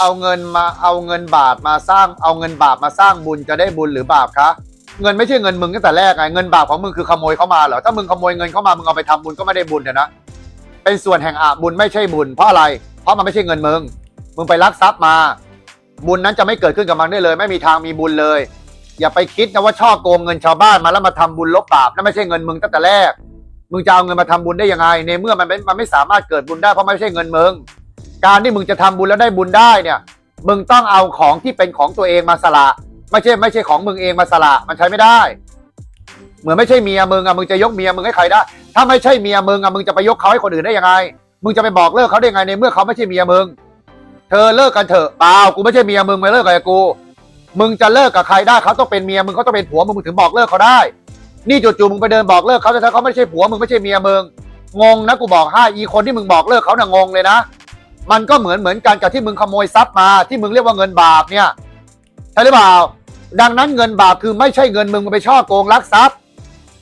เอาเงินมาเอาเงินบาทมาสร้าง เอาเงินบาปมาสร้างบุญจะได้บุญหรือบาปคะเงินไม่ใช่เงินมึงตั้งแต่แรกไงเงินบาปของมึงคือขโมยเข้ามาเหรอถ้ามึงขโมยเงินเข้ามามึงเอาไปทำบุญก็ไม่ได้บุญเถอะนะเป็นส่วนแห่งอาบุญไม่ใช่บุญเพราะอะไร เพราะมันไม่ใช่เงินมึงมึงไปลักทรัพย์มา บุญนั้นจะไม่เกิดขึ้นกับมันได้เลย ไม่มีทางมีบุญเลย อย่าไปคิดนะว่าช่อโกงเงินชาวบ้านมาแล้วมาทำบุญลบบาปนั่นไม่ใช่เงินมึงตั้งแต่แรกมึงจะเอาเงินมาทำบุญได้ยังไง ในเมื่อมันมันไม่สามารถเกิดบุญได้เพราะไม่ใช่เงินมึง การที่มึงจะทำบุญแล้วได้บุญได้เนี่ย มึงต้องเอาของที่เป็นของตัวเองมาสละ ไม่ใช่ไม่ใช่ของมึงเองมาสละมันใช้ไม่ได้ เหมือนไม่ใช่เมียมึงอะมึงจะยกเมียมึงให้ใครได้ ถ้าไม่ใช่เมียมึงอะมึงจะไปยกเขาให้คนอื่นได้ยังไง มึงจะไปบอกเลิกเขาได้ยังไงในเมื่อเขาไม่ใช่เมียมึง เธอเลิกกันเถอะเปล่ากูไม่ใช่เมียมึงมาเลิกกับกู มึงจะเลิกกับใครได้เขาต้องเป็นเมียมึงเขาต้องเป็นผัวมึงมึงถึงบอกเลิกเขาได้ นี่จู่ๆมึงไปเดินบอกเลิกเขาแต่ถ้าเขาไม่ใช่ผัวมึงไม่ใช่เมียมึงงงนะกูบอกให้อีคนที่มึงบอกเลิกเขาน่ะงงเลยนะ มันก็เหมือนเหมือนกันกับที่มึงขโมยทรัพย์มาที่มึงเรียกว่าเงินบาปเนี่ยใช่หรือเปล่า ดังนั้นเงินบาปคือไม่ใช่เงินมึงมึงไปช่อโกงลักทรัพย์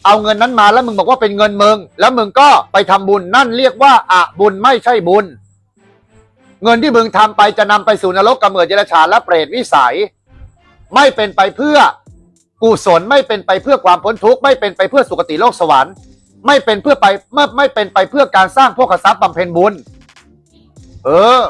เอาเงินนั้นมาแล้วมึงบอกว่าเป็นเงินมึง แล้วมึงก็ไปทำบุญนั่นเรียกว่าอะบุญไม่ใช่บุญ เงินที่มึงทำไปจะนำไปสู่นรกกำเนิดเจรชานและเปรตวิสัย ไม่เป็นไปเพื่อกุศลไม่เป็นไปเพื่อความพ้นทุกข์ไม่เป็นไปเพื่อสุคติโลกสวรรค์ ไม่เป็นเพื่อไปไม่ไม่เป็นไปเพื่อการสร้างพวกทรัพย์บำเพ็ญบุญ เออ